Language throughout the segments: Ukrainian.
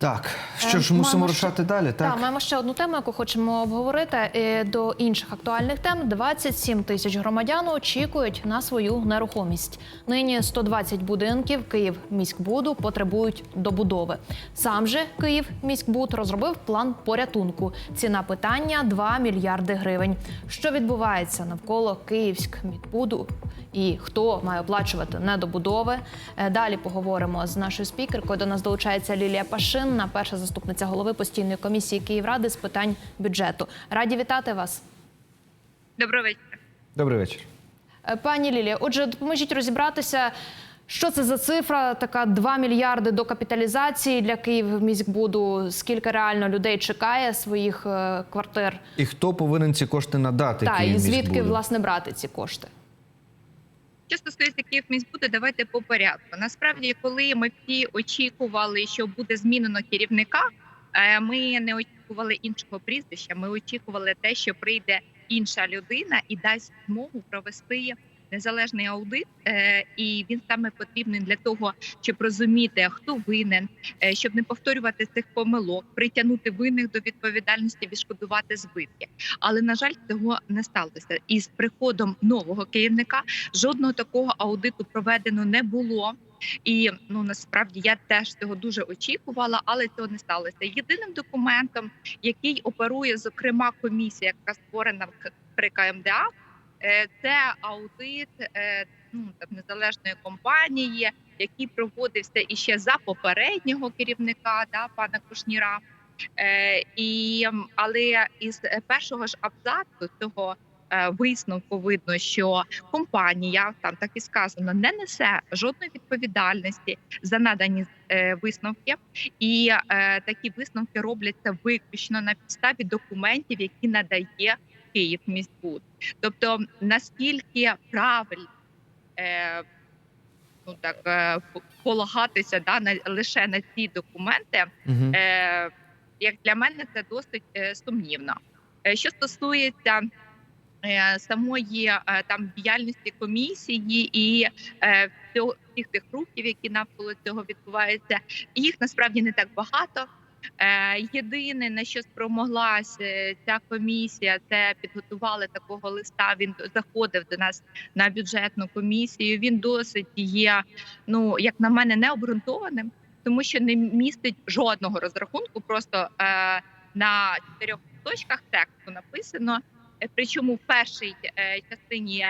Так, що ж, Е, мусимо маємо рушати ще- далі, Так, так? маємо ще одну тему, яку хочемо обговорити. Е, До інших актуальних тем 27 тисяч громадян очікують на свою нерухомість. Нині 120 будинків Київ міськбуду потребують добудови. Сам же Київ міськбуд розробив план порятунку. Ціна питання 2 мільярди гривень. Що відбувається навколо Київськ міськбуду і хто має оплачувати недобудови? Е, Далі поговоримо з нашою спікеркою. До нас долучається Лілія Пашинна, перша заступниця голови постійної комісії Київради з питань бюджету. Раді вітати вас. Доброго вечора. Добрий вечір. Е, Пані Лілія, отже, допоможіть розібратися, що це за цифра, така 2 мільярди до капіталізації для Київміськбуду. Скільки реально людей чекає своїх е, квартир? І хто повинен ці кошти надати? Та і звідки власне брати ці кошти? Що стосується Київміськбуду, давайте по порядку. Насправді, коли ми всі очікували, що буде змінено керівника, е, ми не очікували іншого прізвища. Ми очікували те, що прийде інша людина і дасть змогу провести незалежний аудит. е, І він саме потрібний для того, щоб розуміти, хто винен, е, щоб не повторювати цих помилок, притягнути винних до відповідальності, відшкодувати збитки. Але на жаль, цього не сталося. І з приходом нового керівника жодного такого аудиту проведено не було. І ну насправді я теж цього дуже очікувала, але цього не сталося. Єдиним документом, який оперує зокрема комісія, яка створена при КМДА, це аудит е, ну там незалежної компанії, який проводився іще за попереднього керівника, да пана Кушніра. Е, і але із е, першого ж абзацу цього е, висновку видно, що компанія там так і сказано не несе жодної відповідальності за надані е, висновки, і е, такі висновки робляться виключно на підставі документів, які надає Київ міськбуд. Тобто наскільки правильно е, ну так е, полагатися да на лише на ці документи, Угу. Е, як для мене це досить е, сумнівно. Е, Що стосується е, самої е, там діяльності комісії і е, всіх тих рухів, які навколо цього відбуваються, їх насправді не так багато. Е, Єдине на що спромоглася е, ця комісія, це підготували такого листа. Він заходив до нас на бюджетну комісію. Він досить є, ну як на мене, необґрунтованим тому що не містить жодного розрахунку. Просто е, на чотирьох точках тексту написано. Е, Причому в першій частині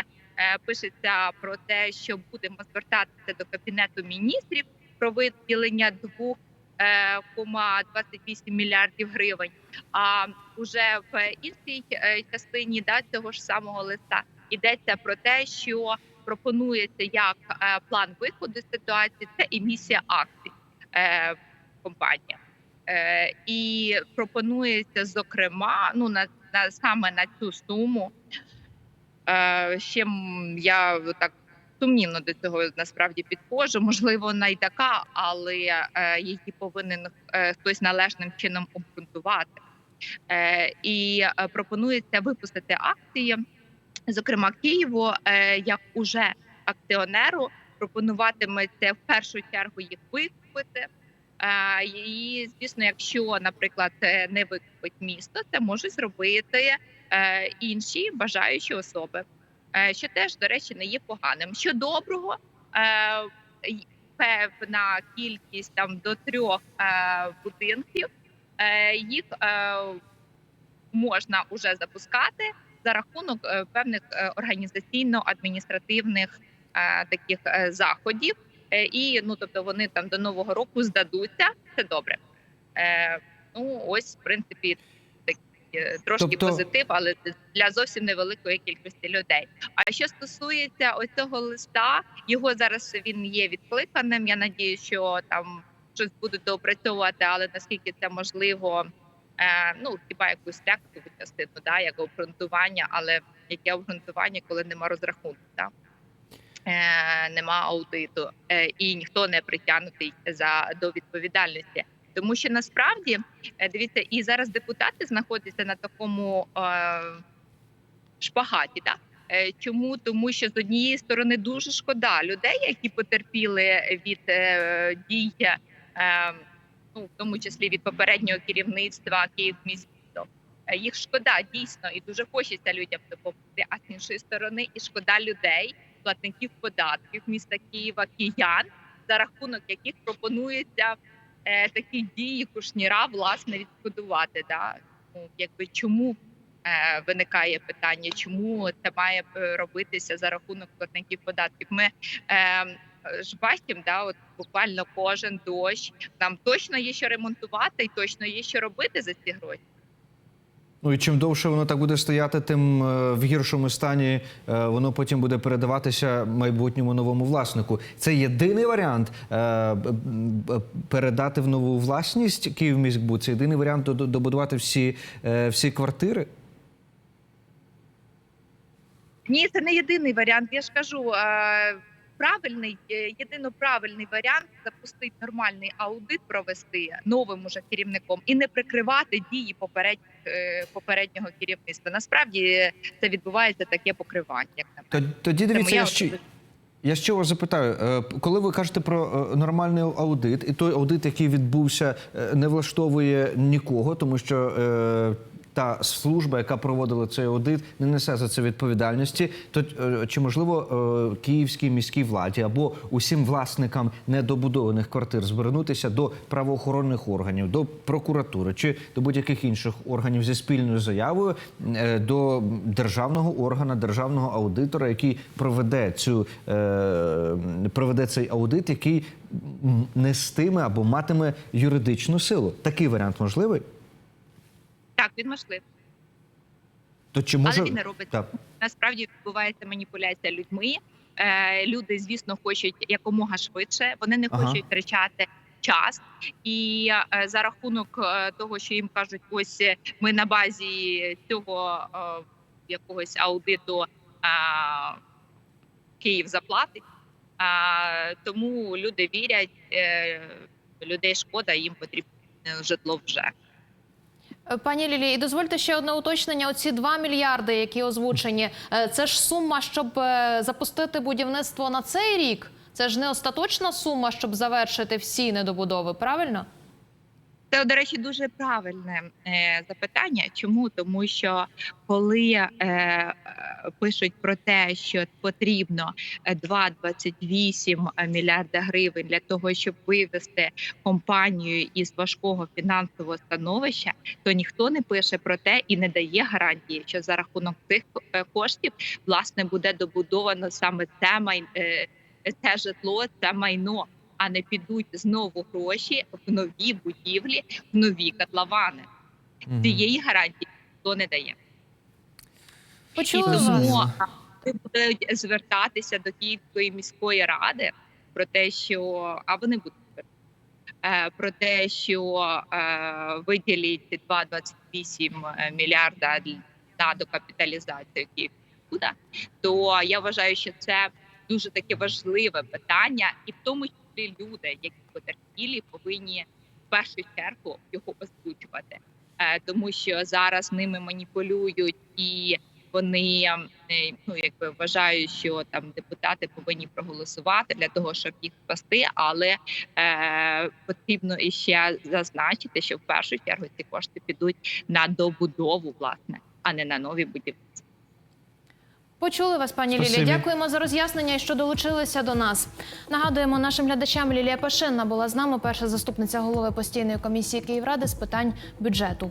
пишеться про те, що будемо звертатися до кабінету міністрів про виділення двох. Е, кома 28 мільярдів гривень. А вже в іншій е, частині да, цього ж самого листа йдеться про те, що пропонується як е, план виходу з ситуації, це емісія акцій е, компанія. Е, і пропонується, зокрема, ну на, на саме на цю суму. Ще я так сумнівно до цього насправді підходжу. Можливо, вона й така, але е, її повинен е, хтось належним чином обґрунтувати. Е, і пропонується випустити акції, зокрема Києву, як уже акціонеру пропонуватиметься в першу чергу їх викупити. І звісно, якщо, наприклад, не викупить місто, це можуть зробити інші бажаючі особи, що теж, до речі, не є поганим. Що доброго, е, певна кількість там до трьох е, будинків, е, їх е, можна уже запускати за рахунок е, певних е, організаційно-адміністративних е, таких е, заходів. Е, і ну тобто вони там до нового року здадуться. Це добре. Е, ну ось в принципі е, трошки Тобто- позитив, але для зовсім невеликої кількості людей. А що стосується ось цього листа, його зараз він є відкликаним. Я надію, що там щось будуть доопрацьовувати, але наскільки це можливо. Е, ну хіба якусь текстову частину, да, як обґрунтування, але яке обґрунтування, коли нема розрахунку, да? е, нема аудиту, е, і ніхто не притягнутий за до відповідальності. Тому що насправді е, дивіться, і зараз депутати знаходяться на такому е, шпагаті. Да? Е, Чому тому, що з однієї сторони дуже шкода людей, які потерпіли від е, дій е, ну в тому числі від попереднього керівництва Київміського. Е, Їх шкода дійсно і дуже хочеться людям допомогти. А з іншої сторони, і шкода людей, платників податків міста Києва, киян, за рахунок яких пропонується е, такі дії кушніра власне відшкодувати. Да? Ну, якби чому е, виникає питання, чому це має е, робитися за рахунок платників податків? Ми е, ж бачимо, да, от буквально кожен дощ. Нам точно є що ремонтувати, і точно є що робити за ці гроші. Ну і чим довше воно так буде стояти, тим е, в гіршому стані е, воно потім буде передаватися майбутньому новому власнику. Це єдиний варіант е, передати в нову власність Київміськбуд. Це єдиний варіант до- до- добудувати всі, всі квартири. Ні, це не єдиний варіант. Я ж кажу, правильний, е, єдино правильний варіант запустити нормальний аудит, провести новим уже керівником і не прикривати дії попередніх е, попереднього керівництва. Насправді е, це відбувається таке покривання. Як на. Тоді, дивіться, я ще, я ще вас запитаю, коли ви кажете про нормальний аудит, і той аудит, який відбувся, не влаштовує нікого, тому що та служба, яка проводила цей аудит, не несе за це відповідальності. То е, чи можливо е, київській міській владі або усім власникам недобудованих квартир звернутися до правоохоронних органів, до прокуратури чи до будь-яких інших органів зі спільною заявою е, до державного органа, державного аудитора, який проведе цю проведе цей аудит, який нестиме або матиме юридичну силу. Такий варіант можливий? Він можливий. То чи може Але він не робить так? насправді відбувається маніпуляція людьми. Е, люди, звісно, хочуть якомога швидше. Вони не Ага. хочуть втрачати час, і е, за рахунок е, того, що їм кажуть, ось е, ми на базі цього е, якогось аудиту е, Київ заплатить. А, тому люди вірять, е, людей шкода, їм потрібно житло вже. Е, Пані Лілі, і дозвольте ще одне уточнення. Оці 2 мільярди, які озвучені, е, це ж сума, щоб е, запустити будівництво на цей рік. Це ж не остаточна сума, щоб завершити всі недобудови, правильно? Це, до речі, дуже правильне е, запитання. Чому? Тому що коли е, е, пишуть про те, що потрібно е, 2,28 мільярда гривень для того, щоб вивести компанію із важкого фінансового становища, то ніхто не пише про те і не дає гарантії, що за рахунок цих е, коштів власне буде добудовано саме це май, е, це житло, це майно а не підуть знову гроші в нові будівлі, в нові котловани. Мгм. Цієї гарантії ніхто не дає. Почули і тому а, вони будуть звертатися до Київської міської ради про те, що а вони будуть е, про те, що е, виділіть 2,28 мільярда на докапіталізацію Київськуда, то я вважаю, що це дуже таке важливе питання, і в тому числі люди, які потерпілі, повинні в першу чергу його озвучувати, Е, тому що зараз ними маніпулюють і вони е, ну якби вважають, що там депутати повинні проголосувати для того, щоб їх спасти. Але е, потрібно іще зазначити, що в першу чергу ці кошти підуть на добудову, власне, а не на нові будівництва. Почули вас, пані Лілія. Дякуємо за роз'яснення, і що долучилися до нас. Нагадуємо нашим глядачам, Лілія Пашинна була з нами, перша заступниця голови постійної комісії Київради з питань бюджету.